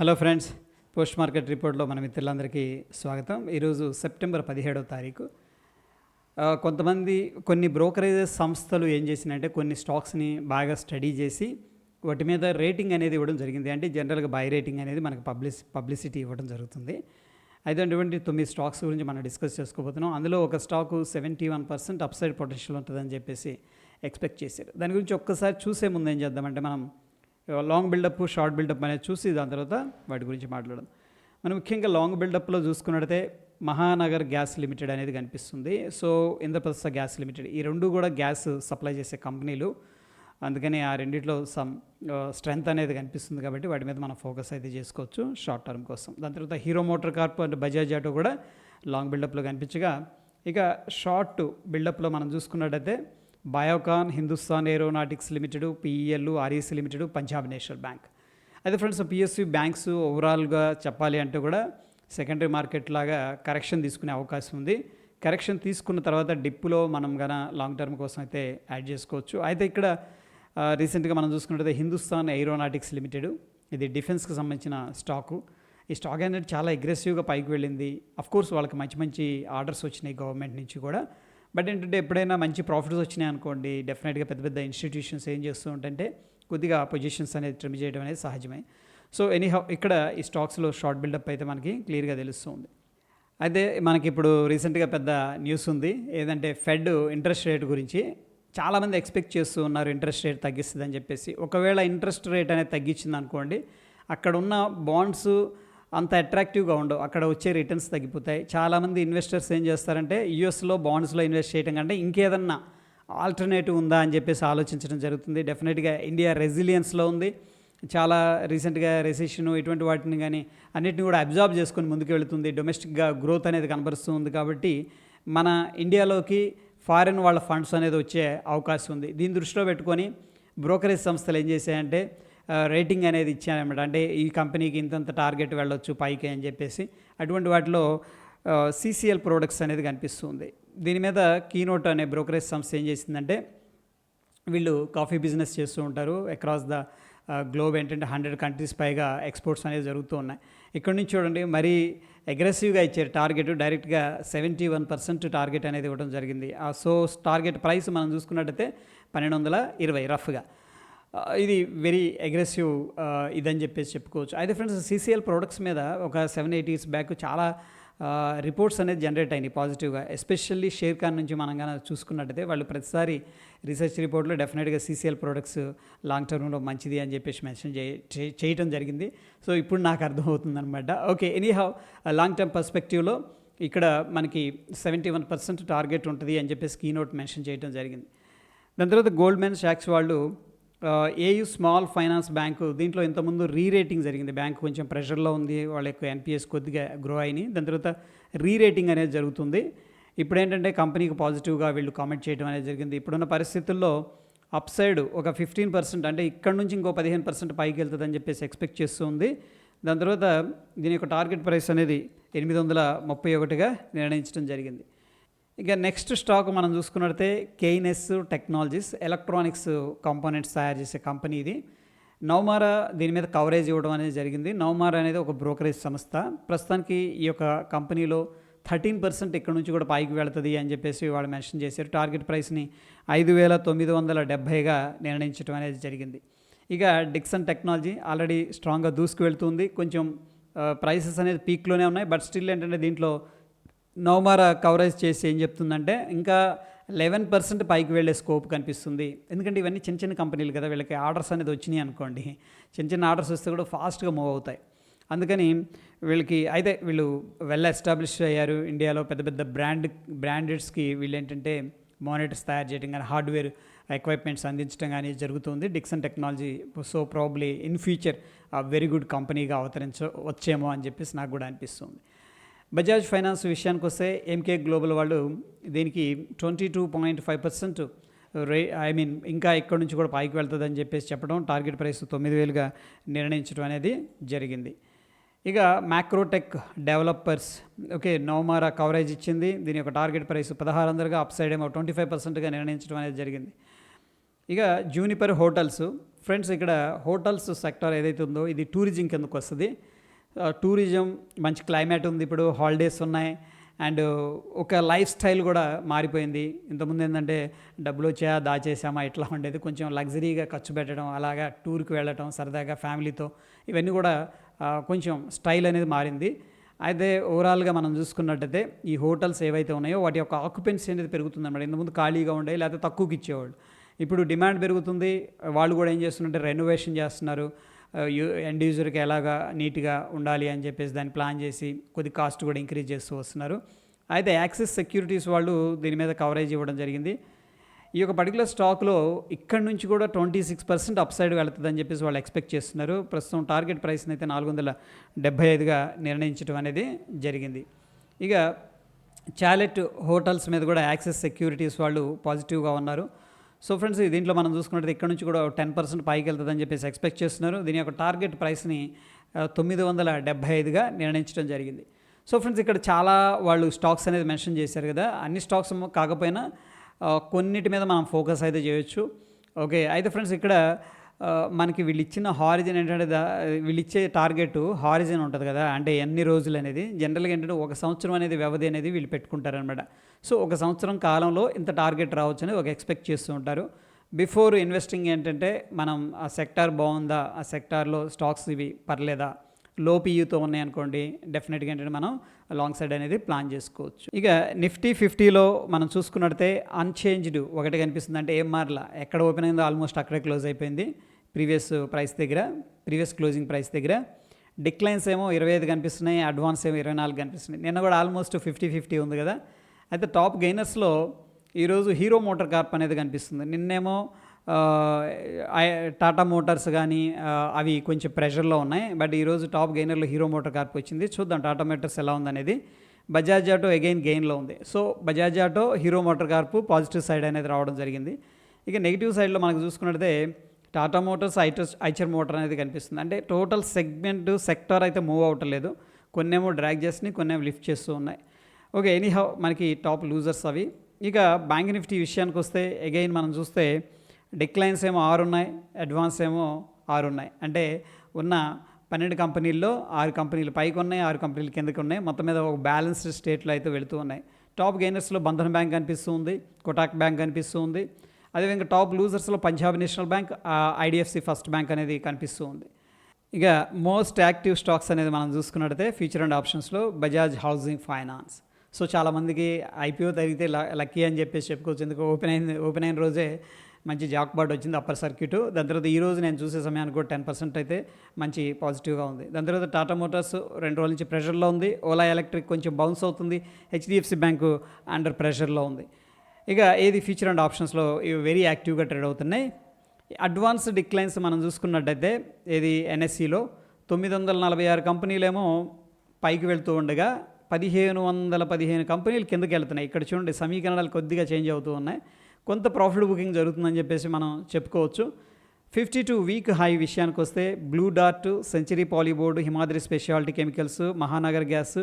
Hello friends post market రిపోర్ట్లో మన మిత్రులందరికీ స్వాగతం. ఈరోజు సెప్టెంబర్ పదిహేడవ తారీఖు. కొంతమంది కొన్ని బ్రోకరేజెస్ సంస్థలు ఏం చేసినాయంటే కొన్ని స్టాక్స్ని బాగా స్టడీ చేసి వాటి మీద రేటింగ్ అనేది ఇవ్వడం జరిగింది. అంటే జనరల్గా బై రేటింగ్ అనేది మనకు పబ్లిసి పబ్లిసిటీ ఇవ్వడం జరుగుతుంది. అయితే అటువంటి తొమ్మిది స్టాక్స్ గురించి మనం డిస్కస్ చేసుకోబోతున్నాం. అందులో ఒక stock seventy one percent upside potential ఉంటుందని చెప్పేసి ఎక్స్పెక్ట్ చేశారు. దాని గురించి ఒక్కసారి చూసే ముందు ఏం చేద్దామంటే మనం లాంగ్ బిల్డప్ షార్ట్ బిల్డప్ అనేది చూసి దాని తర్వాత వాటి గురించి మాట్లాడడం మనం ముఖ్యంగా లాంగ్ బిల్డప్లో చూసుకున్నట్టయితే మహానగర్ గ్యాస్ లిమిటెడ్ అనేది కనిపిస్తుంది. సో ఇంద్రప్రస్థ గ్యాస్ లిమిటెడ్ ఈ రెండు కూడా గ్యాస్ సప్లై చేసే కంపెనీలు. అందుకని ఆ రెండిట్లో సమ్ స్ట్రెంగ్త్ అనేది కనిపిస్తుంది కాబట్టి వాటి మీద మనం ఫోకస్ అయితే చేసుకోవచ్చు షార్ట్ టర్మ్ కోసం. దాని తర్వాత Hero motor corp and Bajaj auto కూడా లాంగ్ బిల్డప్లో కనిపించగా ఇక షార్ట్ బిల్డప్లో మనం చూసుకున్నట్టయితే Biocon Hindustan aeronautics limited PEL REC limited Punjab national bank. అయితే ఫ్రెండ్స్ పిఎస్యు బ్యాంక్స్ ఓవరాల్గా చెప్పాలి అంటే కూడా సెకండరీ మార్కెట్ లాగా కరెక్షన్ తీసుకునే అవకాశం ఉంది. కరెక్షన్ తీసుకున్న తర్వాత డిప్పులో మనం గన లాంగ్ టర్మ్ కోసం అయితే యాడ్ చేసుకోవచ్చు. అయితే ఇక్కడ రీసెంట్గా మనం చూసుకున్నట్టయితే హిందుస్థాన్ ఏరోనాటిక్స్ లిమిటెడ్ ఇది డిఫెన్స్కి సంబంధించిన స్టాకు. ఈ స్టాక్ అనేది చాలా అగ్రెసివ్గా పైకి వెళ్ళింది. కోర్స్ వాళ్ళకి మంచి మంచి ఆర్డర్స్ వచ్చినాయి గవర్నమెంట్ నుంచి కూడా. బట్ ఏంటంటే ఎప్పుడైనా మంచి ప్రాఫిట్స్ వచ్చినాయి అనుకోండి డెఫినెట్గా పెద్ద పెద్ద ఇన్స్టిట్యూషన్స్ ఏం చేస్తూ ఉంటే కొద్దిగా పొజిషన్స్ అనేది ట్రిమ్ చేయడం అనేది సహజమే. సో ఎనీ ఇక్కడ ఈ స్టాక్స్లో షార్ట్ బిల్డప్ అయితే మనకి క్లియర్గా తెలుస్తుంది. అయితే మనకి ఇప్పుడు రీసెంట్గా పెద్ద న్యూస్ ఉంది. ఏదంటే ఫెడ్ ఇంట్రెస్ట్ రేట్ గురించి చాలామంది ఎక్స్పెక్ట్ చేస్తూ ఉన్నారు ఇంట్రెస్ట్ రేట్ తగ్గిస్తుందని చెప్పేసి. ఒకవేళ ఇంట్రెస్ట్ రేట్ అనేది తగ్గించింది అనుకోండి అక్కడ ఉన్న బాండ్స్ అంత అట్రాక్టివ్గా ఉండవు. అక్కడ వచ్చే రిటర్న్స్ తగ్గిపోతాయి. చాలామంది ఇన్వెస్టర్స్ ఏం చేస్తారంటే యూఎస్లో బాండ్స్లో ఇన్వెస్ట్ చేయడం కంటే ఇంకేదన్నా ఆల్టర్నేటివ్ ఉందా అని చెప్పేసి ఆలోచించడం జరుగుతుంది. డెఫినెట్గా ఇండియా రెసిలియన్స్లో ఉంది. చాలా రీసెంట్గా రెసిషన్ ఇటువంటి వాటిని కానీ అన్నిటిని కూడా అబ్జార్బ్ చేసుకొని ముందుకు వెళుతుంది. డొమెస్టిక్గా గ్రోత్ అనేది కనబరుస్తూ ఉంది కాబట్టి మన ఇండియాలోకి ఫారిన్ వాళ్ళ ఫండ్స్ అనేది వచ్చే అవకాశం ఉంది. దీని దృష్టిలో పెట్టుకొని బ్రోకరేజ్ సంస్థలు ఏం చేశాయంటే రేటింగ్ అనేది ఇచ్చానమాట అంటే ఈ కంపెనీకి ఇంతంత టార్గెట్ వెళ్ళొచ్చు పైకి అని చెప్పేసి. అటువంటి వాటిలో సీసీఎల్ ప్రోడక్ట్స్ అనేది కనిపిస్తుంది. దీని మీద కీనోట్ అనే బ్రోకరేజ్ సంస్థ ఏం చేసిందంటే వీళ్ళు కాఫీ బిజినెస్ చేస్తూ ఉంటారు. అక్రాస్ ద గ్లోబ్ ఏంటంటే హండ్రెడ్ కంట్రీస్ పైగా ఎక్స్పోర్ట్స్ అనేవి జరుగుతూ ఉన్నాయి. ఇక్కడ నుంచి చూడండి మరీ అగ్రెసివ్గా ఇచ్చారు టార్గెట్ డైరెక్ట్గా సెవెంటీ వన్ పర్సెంట్ టార్గెట్ అనేది ఇవ్వడం జరిగింది. ఆ సో టార్గెట్ ప్రైస్ మనం చూసుకున్నట్టయితే పన్నెండు వందల ఇరవై రఫ్గా ఇది వెరీ అగ్రెసివ్ ఇదని చెప్పేసి చెప్పుకోవచ్చు. అయితే ఫ్రెండ్స్ సీసీఎల్ ప్రొడక్ట్స్ మీద ఒక సెవెన్ ఎయిట్ ఇయర్స్ బ్యాక్ చాలా రిపోర్ట్స్ అనేది జనరేట్ అయినాయి పాజిటివ్గా ఎస్పెషల్లీ షేర్ ఖాన్ నుంచి మనం కానీ చూసుకున్నట్టయితే వాళ్ళు ప్రతిసారి రీసెర్చ్ రిపోర్ట్లో డెఫినెట్గా సీసీఎల్ ప్రొడక్ట్స్ లాంగ్ టర్మ్లో మంచిది అని చెప్పేసి మెన్షన్ చే- చేయటం జరిగింది. సో ఇప్పుడు నాకు అర్థమవుతుంది అనమాట okay anyhow long term పర్స్పెక్టివ్లో ఇక్కడ మనకి సెవెంటీ వన్ పర్సెంట్ టార్గెట్ ఉంటుంది అని చెప్పేసి కీనోట్ మెన్షన్ చేయడం జరిగింది. దాని తర్వాత గోల్డ్ మ్యాన్ శాక్స్ వాళ్ళు ఏయు స్మాల్ ఫైనాన్స్ బ్యాంకు దీంట్లో ఇంతకుముందు రీ రేటింగ్ జరిగింది. బ్యాంకు కొంచెం ప్రెషర్లో ఉంది. వాళ్ళ యొక్క ఎన్పిఎస్ కొద్దిగా గ్రో అయినాయి. దాని తర్వాత రీ రేటింగ్ అనేది జరుగుతుంది. ఇప్పుడు ఏంటంటే కంపెనీకి పాజిటివ్గా వీళ్ళు కామెంట్ చేయడం అనేది జరిగింది. ఇప్పుడున్న పరిస్థితుల్లో అప్ సైడ్ ఒక ఫిఫ్టీన్ పర్సెంట్ అంటే ఇక్కడ నుంచి ఇంకో పదిహేను పర్సెంట్ పైకి వెళ్తుందని చెప్పేసి ఎక్స్పెక్ట్ చేస్తుంది దాని తర్వాత దీని యొక్క టార్గెట్ ప్రైస్ అనేది ఎనిమిది వందల ముప్పై ఒకటిగా నిర్ణయించడం జరిగింది. ఇక నెక్స్ట్ స్టాక్ మనం చూసుకున్నట్టే కేయినెస్ టెక్నాలజీస్ ఎలక్ట్రానిక్స్ కాంపోనెంట్స్ తయారు చేసే కంపెనీ ఇది. నవమారా దీని మీద కవరేజ్ ఇవ్వడం అనేది జరిగింది. నవమారా అనేది ఒక బ్రోకరేజ్ సంస్థ. ప్రస్తుతానికి ఈ యొక్క కంపెనీలో థర్టీన్ పర్సెంట్ ఇక్కడ నుంచి కూడా పైకి వెళుతుంది అని చెప్పేసి వాళ్ళు మెన్షన్ చేశారు. టార్గెట్ ప్రైస్ని ఐదు వేల తొమ్మిది వందల డెబ్భైగా నిర్ణయించడం అనేది జరిగింది. ఇక డిక్సన్ టెక్నాలజీ ఆల్రెడీ స్ట్రాంగ్గా దూసుకు వెళ్తుంది కొంచెం ప్రైసెస్ అనేది పీక్లోనే ఉన్నాయి. బట్ స్టిల్ ఏంటంటే దీంట్లో నవమార కవరేజ్ చేసి ఏం చెప్తుందంటే ఇంకా లెవెన్ పర్సెంట్ పైకి వెళ్ళే స్కోప్ కనిపిస్తుంది. ఎందుకంటే ఇవన్నీ చిన్న చిన్న కంపెనీలు కదా వీళ్ళకి ఆర్డర్స్ అనేది వచ్చినాయి అనుకోండి. చిన్న చిన్న ఆర్డర్స్ వస్తే కూడా ఫాస్ట్గా మూవ్ అవుతాయి. అందుకని వీళ్ళకి అయితే వీళ్ళు వెల్ ఎస్టాబ్లిష్ అయ్యారు. ఇండియాలో పెద్ద పెద్ద బ్రాండ్ బ్రాండెడ్స్కి వీళ్ళు ఏంటంటే మానిటర్స్ తయారు చేయడం కానీ హార్డ్వేర్ ఎక్విప్మెంట్స్ అందించడం కానీ జరుగుతుంది. Dixon technology so probably in future very good కంపెనీగా అవతరించ వచ్చేమో అని చెప్పేసి నాకు కూడా అనిపిస్తుంది. బజాజ్ ఫైనాన్స్ విషయానికి వస్తే ఎంకే గ్లోబల్ వాళ్ళు దీనికి twenty two point five percent ray I mean ఇంకా ఇక్కడ నుంచి కూడా పైకి వెళ్తుందని చెప్పేసి చెప్పడం టార్గెట్ ప్రైస్ తొమ్మిది వేలుగా నిర్ణయించడం అనేది జరిగింది. ఇక Macrotech developers okay Nomura coverage ఇచ్చింది. దీని యొక్క టార్గెట్ ప్రైస్ పదహారు వందలుగా అప్ సైడ్ ఏమో ట్వంటీ ఫైవ్ పర్సెంట్గా నిర్ణయించడం అనేది జరిగింది. ఇక జూనిపర్ హోటల్స్ ఫ్రెండ్స్ ఇక్కడ హోటల్స్ సెక్టర్ ఏదైతే ఉందో ఇది టూరిజం కిందకు వస్తుంది. టూరిజం మంచి క్లైమేట్ ఉంది ఇప్పుడు హాలిడేస్ ఉన్నాయి. అండ్ ఒక లైఫ్ స్టైల్ కూడా మారిపోయింది. ఇంతకుముందు ఏంటంటే డబ్బులు వచ్చా దాచేసామా ఇట్లా ఉండేది. కొంచెం లగ్జరీగా ఖర్చు పెట్టడం అలాగా టూర్కి వెళ్ళటం సరదాగా ఫ్యామిలీతో ఇవన్నీ కూడా కొంచెం స్టైల్ అనేది మారింది. అయితే ఓవరాల్గా మనం చూసుకున్నట్టయితే ఈ హోటల్స్ ఏవైతే ఉన్నాయో వాటి యొక్క ఆక్యుపెన్సీ అనేది పెరుగుతుంది అనమాట ఇంతకుముందు ఖాళీగా ఉండే లేకపోతే తక్కువకి ఇచ్చేవాళ్ళు. ఇప్పుడు డిమాండ్ పెరుగుతుంది. వాళ్ళు కూడా ఏం చేస్తున్నారంటే రెనోవేషన్ చేస్తున్నారు. ఎండ్ యూజర్కి ఎలాగా నీట్గా ఉండాలి అని చెప్పేసి దాన్ని ప్లాన్ చేసి కొద్ది కాస్ట్ కూడా ఇంక్రీజ్ చేస్తూ వస్తున్నారు. అయితే యాక్సెస్ సెక్యూరిటీస్ వాళ్ళు దీని మీద కవరేజ్ ఇవ్వడం జరిగింది. ఈ యొక్క పర్టికులర్ స్టాక్లో ఇక్కడ నుంచి కూడా twenty six percent upside వెళుతుందని చెప్పేసి వాళ్ళు ఎక్స్పెక్ట్ చేస్తున్నారు. ప్రస్తుతం టార్గెట్ ప్రైస్ని అయితే నాలుగు వందల డెబ్బై ఐదుగా నిర్ణయించడం అనేది జరిగింది. ఇక చాలెట్ హోటల్స్ మీద కూడా యాక్సెస్ సెక్యూరిటీస్ వాళ్ళు పాజిటివ్గా ఉన్నారు. సో ఫ్రెండ్స్ దీంట్లో మనం చూసుకున్నట్టు ఇక్కడ నుంచి కూడా టెన్ పర్సెంట్ పైకి వెళ్తుందని చెప్పేసి ఎక్స్పెక్ట్ చేస్తున్నారు. దీని యొక్క టార్గెట్ ప్రైస్ని తొమ్మిది వందల డెబ్బై ఐదుగా నిర్ణయించడం జరిగింది. సో ఫ్రెండ్స్ ఇక్కడ చాలా వాళ్ళు స్టాక్స్ అనేది మెన్షన్ చేశారు కదా. అన్ని స్టాక్స్ కాకపోయినా కొన్నిటి మీద మనం ఫోకస్ అయితే చేయొచ్చు. ఓకే అయితే ఫ్రెండ్స్ ఇక్కడ మనకి వీళ్ళు ఇచ్చిన హారిజన్ ఏంటంటే వీళ్ళు ఇచ్చే టార్గెట్ హారిజన్ ఉంటుంది కదా అంటే ఎన్ని రోజులు అనేది. జనరల్గా ఏంటంటే ఒక సంవత్సరం అనేది వ్యవధి అనేది వీళ్ళు పెట్టుకుంటారనమాట సో ఒక సంవత్సరం కాలంలో ఇంత టార్గెట్ రావచ్చు అని ఒక ఎక్స్పెక్ట్ చేస్తూ ఉంటారు. బిఫోర్ ఇన్వెస్టింగ్ ఏంటంటే మనం ఆ సెక్టార్ బాగుందా ఆ సెక్టార్లో స్టాక్స్ ఇవి పర్లేదా లో పీయూతో ఉన్నాయి అనుకోండి డెఫినెట్గా ఏంటంటే మనం లాంగ్ సైడ్ అనేది ప్లాన్ చేసుకోవచ్చు. ఇక నిఫ్టీ ఫిఫ్టీలో మనం చూసుకున్నట్టే అన్చేంజ్డ్ ఒకటి కనిపిస్తుంది అంటే ఏం మారలా ఎక్కడ ఓపెన్ అయిందో ఆల్మోస్ట్ అక్కడే క్లోజ్ అయిపోయింది. ప్రీవియస్ ప్రైస్ దగ్గర ప్రీవియస్ క్లోజింగ్ ప్రైస్ దగ్గర. డిక్లైన్స్ ఏమో ఇరవై ఐదు కనిపిస్తున్నాయి అడ్వాన్స్ ఏమో ఇరవై నాలుగు కనిపిస్తున్నాయి. నిన్న కూడా ఆల్మోస్ట్ ఫిఫ్టీ ఫిఫ్టీ ఉంది కదా. అయితే టాప్ గెయినర్స్లో ఈరోజు హీరో మోటార్ కార్ప్ అనేది కనిపిస్తుంది. నిన్నేమో టాటా మోటార్స్ కానీ అవి కొంచెం ప్రెషర్లో ఉన్నాయి. బట్ ఈరోజు టాప్ గెయినర్లో హీరో మోటార్ కార్ప్ వచ్చింది. చూద్దాం టాటా మోటార్స్ ఎలా ఉందనేది. బజాజ్ ఆటో అగైన్ గెయిన్లో ఉంది. So Bajaj auto Hero motor corp positive side అనేది రావడం జరిగింది. ఇక నెగిటివ్ సైడ్లో మనకు చూసుకున్నట్టే టాటా మోటార్స్ ఐటర్స్ ఐచర్ మోటార్ అనేది కనిపిస్తుంది. అంటే టోటల్ సెగ్మెంట్ సెక్టార్ అయితే మూవ్ అవ్వట్లేదు. కొన్నేమో డ్రాగ్ చేస్తున్నాయి కొన్నేమో లిఫ్ట్ చేస్తూ ఉన్నాయి. ఓకే ఎనీహౌ మనకి టాప్ లూజర్స్ అవి. ఇక బ్యాంక్ నిఫ్టీ విషయానికి వస్తే అగైన్ మనం చూస్తే డిక్లైన్స్ ఏమో ఆరు ఉన్నాయి అడ్వాన్స్ ఏమో ఆరు ఉన్నాయి. అంటే ఉన్న పన్నెండు కంపెనీల్లో ఆరు కంపెనీలు పైకి ఉన్నాయి ఆరు కంపెనీలు కిందకి ఉన్నాయి. మొత్తం మీద ఒక బ్యాలెన్స్డ్ స్టేట్లో అయితే వెళుతూ ఉన్నాయి. టాప్ గెయినర్స్లో బంధన్ బ్యాంక్ కనిపిస్తూ ఉంది కొటాక్ బ్యాంక్ కనిపిస్తుంది అదేవిధంగా top లూజర్స్లో Punjab national bank IDFC first bank అనేది కనిపిస్తూ ఉంది. ఇక మోస్ట్ యాక్టివ్ స్టాక్స్ అనేది మనం చూసుకున్నట్టయితే ఫ్యూచర్ అండ్ ఆప్షన్స్లో బజాజ్ హౌసింగ్ ఫైనాన్స్. సో చాలామందికి ఐపీఓ తగ్గితే లక్కీ అని చెప్పేసి చెప్పుకోవచ్చు. ఎందుకు? ఓపెన్ అయిన ఓపెన్ అయిన రోజే మంచి జాక్ జాక్బాట్ వచ్చింది అప్పర్ సర్క్యూట్. దాని తర్వాత ఈ రోజు నేను చూసే సమయానికి కూడా టెన్ పర్సెంట్ అయితే మంచి పాజిటివ్గా ఉంది. దాని తర్వాత టాటా మోటార్స్ రెండు రోజుల నుంచి ప్రెషర్లో ఉంది. ఓలా ఎలక్ట్రిక్ కొంచెం బౌన్స్ అవుతుంది. హెచ్డిఎఫ్సి బ్యాంకు అండర్ ప్రెషర్లో ఉంది. ఇక ఏది ఫ్యూచర్ అండ్ ఆప్షన్స్లో ఇవి వెరీ యాక్టివ్గా ట్రేడ్ అవుతున్నాయి. అడ్వాన్స్ డిక్లైన్స్ మనం చూసుకున్నట్టయితే ఏది ఎన్ఎస్సిలో తొమ్మిది వందల నలభై ఆరు కంపెనీలేమో పైకి వెళ్తూ ఉండగా పదిహేను వందల పదిహేను కంపెనీలు కిందకి వెళ్తున్నాయి. ఇక్కడ చూడండి సమీకరణాలు కొద్దిగా చేంజ్ అవుతూ ఉన్నాయి. కొంత ప్రాఫిట్ బుకింగ్ జరుగుతుందని చెప్పేసి మనం చెప్పుకోవచ్చు. ఫిఫ్టీ టూ వీక్ హై విషయానికి వస్తే Blue Dart Century polyboard Himadri speciality chemicals Mahanagar gas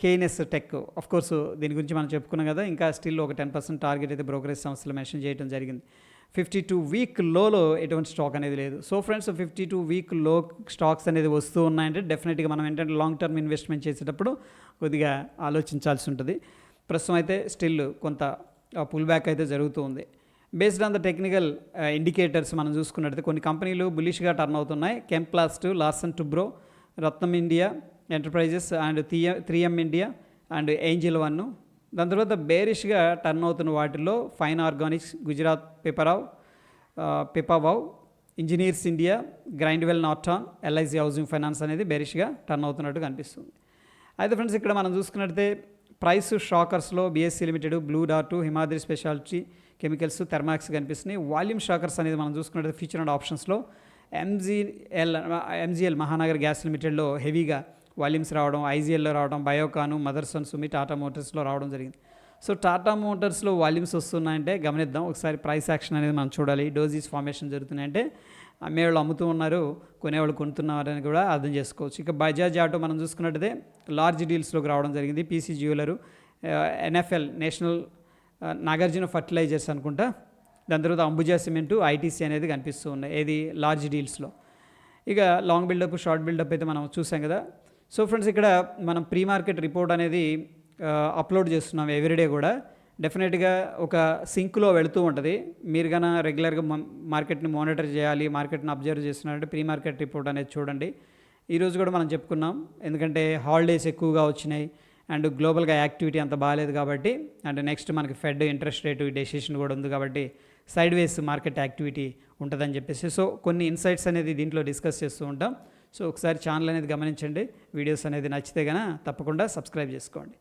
KNS tech of course దీని గురించి మనం చెప్పుకున్నాం కదా ఇంకా స్టిల్ ఒక టెన్ పర్సెంట్ టార్గెట్ అయితే బ్రోకరేజ్ సంస్థలు మెన్షన్ చేయడం జరిగింది. ఫిఫ్టీ టూ వీక్ లోలో ఎటువంటి స్టాక్ అనేది లేదు. సో ఫ్రెండ్స్ ఫిఫ్టీ టూ వీక్లో స్టాక్స్ అనేది వస్తూ ఉన్నాయంటే డెఫినెట్గా మనం ఏంటంటే లాంగ్ టర్మ్ ఇన్వెస్ట్మెంట్ చేసేటప్పుడు కొద్దిగా ఆలోచించాల్సి ఉంటుంది. ప్రస్తుతం అయితే స్టిల్ కొంత పుల్ బ్యాక్ అయితే జరుగుతూ ఉంది. Based on the technical indicators మనం చూసుకున్నట్టయితే కొన్ని కంపెనీలు బులిష్గా టర్న్ అవుతున్నాయి. Chemplast Larsen Toubro Ratnam India enterprises and three three M India and Angel one. దాని తర్వాత బేరిష్గా టర్న్ అవుతున్న వాటిల్లో Fine Organics Gujarat Piparav Pipavav engineers India Grindwell Norton LIC housing finance అనేది బేరిష్గా టర్న్ అవుతున్నట్టు కనిపిస్తుంది. అయితే ఫ్రెండ్స్ ఇక్కడ మనం చూసుకున్నట్టయితే price షాకర్స్లో BSE limited Blue Dart Himadri speciality chemicals Thermax కనిపిస్తున్నాయి. వాల్యూమ్ షాకర్స్ అనేది మనం చూసుకున్నట్టు ఫ్యూచర్ అండ్ ఆప్షన్స్లో ఎంజీఎల్ ఎంజీఎల్ మహానగర్ గ్యాస్ లిమిటెడ్లో హెవీగా వాల్యూమ్స్ రావడం ఐజీఎల్లో రావడం బయోకాను మదర్సన్ సుమి టాటా మోటార్స్లో రావడం జరిగింది. సో టాటా మోటార్స్లో వాల్యూమ్స్ వస్తున్నాయంటే గమనిద్దాం. ఒకసారి ప్రైస్ యాక్షన్ అనేది మనం చూడాలి. డోజీస్ ఫార్మేషన్ జరుగుతున్నాయంటే అమ్మేవాళ్ళు అమ్ముతూ ఉన్నారు కొనేవాళ్ళు కొంటున్నారని కూడా అర్థం చేసుకోవచ్చు. ఇక బజాజ్ ఆటో మనం చూసుకున్నట్టయితే లార్జ్ డీల్స్లోకి రావడం జరిగింది. PC jeweller NFL national Nagarjuna fertilizers అనుకుంటా. దాని తర్వాత అంబుజా సిమెంటు ఐటీసీ అనేది కనిపిస్తూ ఉన్నాయి. ఏది? లార్జ్ డీల్స్లో. ఇక లాంగ్ బిల్డప్ షార్ట్ బిల్డప్ అయితే మనం చూసాం కదా. సో ఫ్రెండ్స్ ఇక్కడ మనం ప్రీ మార్కెట్ రిపోర్ట్ అనేది అప్లోడ్ చేస్తున్నాం ఎవ్రీడే కూడా. డెఫినెట్గా ఒక సింక్లో వెళుతూ ఉంటుంది. మీరు కన్నా రెగ్యులర్గా మార్కెట్ని మానిటర్ చేయాలి మార్కెట్ని అబ్జర్వ్ చేస్తున్నారంటే ప్రీ మార్కెట్ రిపోర్ట్ అనేది చూడండి. ఈరోజు కూడా మనం చెప్పుకున్నాం ఎందుకంటే హాలిడేస్ ఎక్కువగా వచ్చినాయి అండ్ గ్లోబల్గా యాక్టివిటీ అంత బాగాలేదు కాబట్టి అండ్ నెక్స్ట్ మనకి ఫెడ్ ఇంట్రెస్ట్ రేటు డెసిషన్ కూడా ఉంది కాబట్టి సైడ్ వేస్ మార్కెట్ యాక్టివిటీ ఉంటుందని చెప్పేసి సో కొన్ని ఇన్సైట్స్ అనేది దీంట్లో డిస్కస్ చేస్తూ ఉంటాం. సో ఒకసారి ఛానల్ అనేది గమనించండి. వీడియోస్ అనేది నచ్చితే కనుక తప్పకుండా సబ్స్క్రైబ్ చేసుకోండి.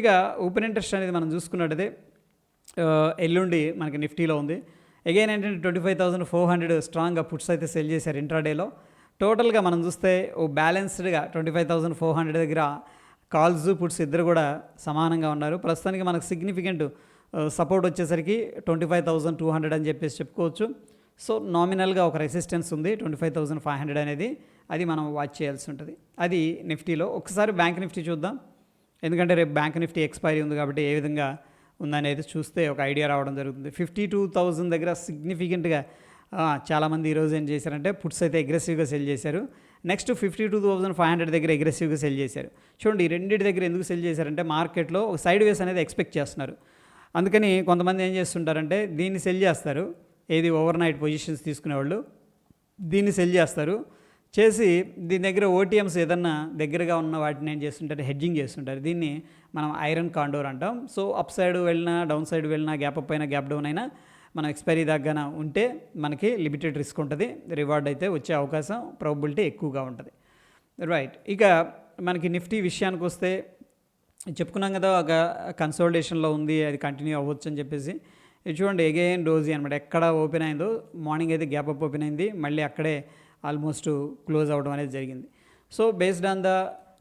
ఇక ఓపెన్ ఇంట్రెస్ట్ అనేది మనం చూసుకున్నట్టయితే ఎల్లుండి మనకి నిఫ్టీలో ఉంది. అగైన్ ఏంటంటే twenty five thousand four hundred స్ట్రాంగ్గా పుట్స్ అయితే సెల్ చేశారు ఇంట్రాడేలో టోటల్గా మనం చూస్తే ఓ బ్యాలెన్స్డ్గా twenty five thousand four hundred దగ్గర కాల్స్ పుట్స్ ఇద్దరు కూడా సమానంగా ఉన్నారు. ప్రస్తుతానికి మనకు సిగ్నిఫికెంట్ సపోర్ట్ వచ్చేసరికి twenty five thousand two hundred అని చెప్పేసి చెప్పుకోవచ్చు. సో నామినల్గా ఒక రెసిస్టెన్స్ ఉంది twenty five thousand five hundred అనేది. అది మనం వాచ్ చేయాల్సి ఉంటుంది. అది నిఫ్టీలో. ఒకసారి బ్యాంక్ నిఫ్టీ చూద్దాం. ఎందుకంటే రేపు బ్యాంక్ నిఫ్టీ ఎక్స్పైరీ ఉంది కాబట్టి ఏ విధంగా ఉందనేది చూస్తే ఒక ఐడియా రావడం జరుగుతుంది. ఫిఫ్టీ టూ థౌజండ్ దగ్గర సిగ్నిఫికెంట్గా చాలామంది ఈరోజు ఏం చేశారంటే పుట్స్ అయితే అగ్రెసివ్గా సెల్ చేశారు. Next fifty two thousand five hundred దగ్గర అగ్రెసివ్గా సెల్ చేశారు. చూడండి ఈ రెండింటి దగ్గర ఎందుకు సెల్ చేశారంటే మార్కెట్లో ఒక సైడ్ వేస్ అనేది ఎక్స్పెక్ట్ చేస్తున్నారు. అందుకని కొంతమంది ఏం చేస్తుంటారంటే దీన్ని సెల్ చేస్తారు. ఏది ఓవర్ నైట్ పొజిషన్స్ తీసుకునేవాళ్ళు దీన్ని సెల్ చేస్తారు. చేసి దీని దగ్గర ఓటీఎంస్ ఏదన్నా దగ్గరగా ఉన్న వాటిని ఏం చేస్తుంటారు? హెడ్జింగ్ చేస్తుంటారు. దీన్ని మనం ఐరన్ కాండోర్ అంటాం. సో అప్ సైడ్ వెళ్ళినా డౌన్ సైడ్ వెళ్ళినా గ్యాప్ అప్ అయినా గ్యాప్ డౌన్ అయినా మనం ఎక్స్పైరీ దగ్గర ఉంటే మనకి లిమిటెడ్ రిస్క్ ఉంటుంది. రివార్డ్ అయితే వచ్చే అవకాశం ప్రాబిలిటీ ఎక్కువగా ఉంటుంది. రైట్. ఇక మనకి నిఫ్టీ విషయానికి వస్తే చెప్పుకున్నాం కదా ఒక కన్సల్టేషన్లో ఉంది అది కంటిన్యూ అవ్వచ్చు అని చెప్పేసి. ఇది చూడండి ఎగైన్ డోజీ అనమాట ఎక్కడ ఓపెన్ అయిందో మార్నింగ్ అయితే గ్యాప్ అప్ ఓపెన్ అయింది. మళ్ళీ అక్కడే ఆల్మోస్ట్ క్లోజ్ అవ్వడం అనేది జరిగింది. సో బేస్డ్ ఆన్ ద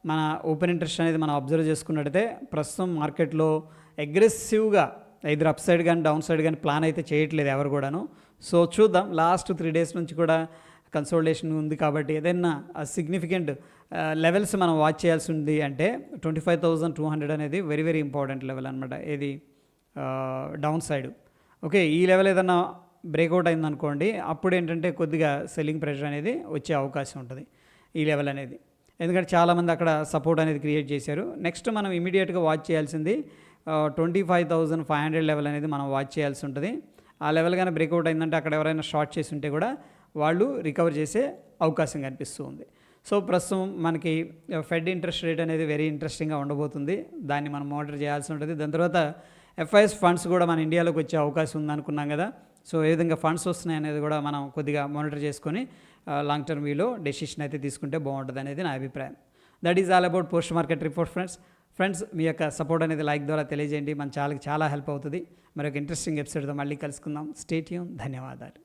మన ఓపెన్ ఇంట్రెస్ట్ అనేది మనం అబ్జర్వ్ చేసుకున్నట్టయితే ప్రస్తుతం మార్కెట్లో అగ్రెసివ్గా ఇద్దరు అప్ సైడ్ కానీ డౌన్ సైడ్ కానీ ప్లాన్ అయితే చేయట్లేదు ఎవరు కూడాను. సో చూద్దాం. లాస్ట్ త్రీ డేస్ నుంచి కూడా కన్సల్టేషన్ ఉంది కాబట్టి ఏదైనా సిగ్నిఫికెంట్ లెవెల్స్ మనం వాచ్ చేయాల్సి ఉంది అంటే twenty five thousand two hundred అనేది వెరీ వెరీ ఇంపార్టెంట్ లెవెల్ అనమాట ఇది డౌన్ సైడ్ ఓకే ఈ లెవెల్ ఏదన్నా బ్రేక్అవుట్ అయిందనుకోండి అప్పుడు ఏంటంటే కొద్దిగా సెల్లింగ్ ప్రెషర్ అనేది వచ్చే అవకాశం ఉంటుంది ఈ లెవెల్ అనేది. ఎందుకంటే చాలామంది అక్కడ సపోర్ట్ అనేది క్రియేట్ చేశారు. నెక్స్ట్ మనం ఇమీడియట్గా వాచ్ చేయాల్సింది twenty five thousand five hundred level అనేది మనం వాచ్ చేయాల్సి ఉంటుంది. ఆ లెవెల్ కానీ బ్రేక్అవుట్ అయిందంటే అక్కడ ఎవరైనా షార్ట్ చేసి ఉంటే కూడా వాళ్ళు రికవర్ చేసే అవకాశం కనిపిస్తూ ఉంది. సో ప్రస్తుతం మనకి ఫెడ్ ఇంట్రెస్ట్ రేట్ అనేది వెరీ ఇంట్రెస్టింగ్గా ఉండబోతుంది. దాన్ని మనం మానిటర్ చేయాల్సి ఉంటుంది. దాని తర్వాత ఎఫ్ఐఎస్ ఫండ్స్ కూడా మన ఇండియాలోకి వచ్చే అవకాశం ఉంది అనుకున్నాం కదా. సో ఏ విధంగా ఫండ్స్ వస్తున్నాయి అనేది కూడా మనం కొద్దిగా మానిటర్ చేసుకొని లాంగ్ టర్మ్ వ్యూలో డెసిషన్ అయితే తీసుకుంటే బాగుంటుంది అనేది నా అభిప్రాయం. That is all about post market report friends friends మీ యొక్క సపోర్ట్ అనేది లైక్ ద్వారా తెలియజేయండి. మన చాలా చాలా హెల్ప్ అవుతుంది. మరొక ఇంట్రెస్టింగ్ ఎపిసోడ్తో మళ్ళీ కలుసుకుందాం. స్టేట్యూన్ ధన్యవాదాలు.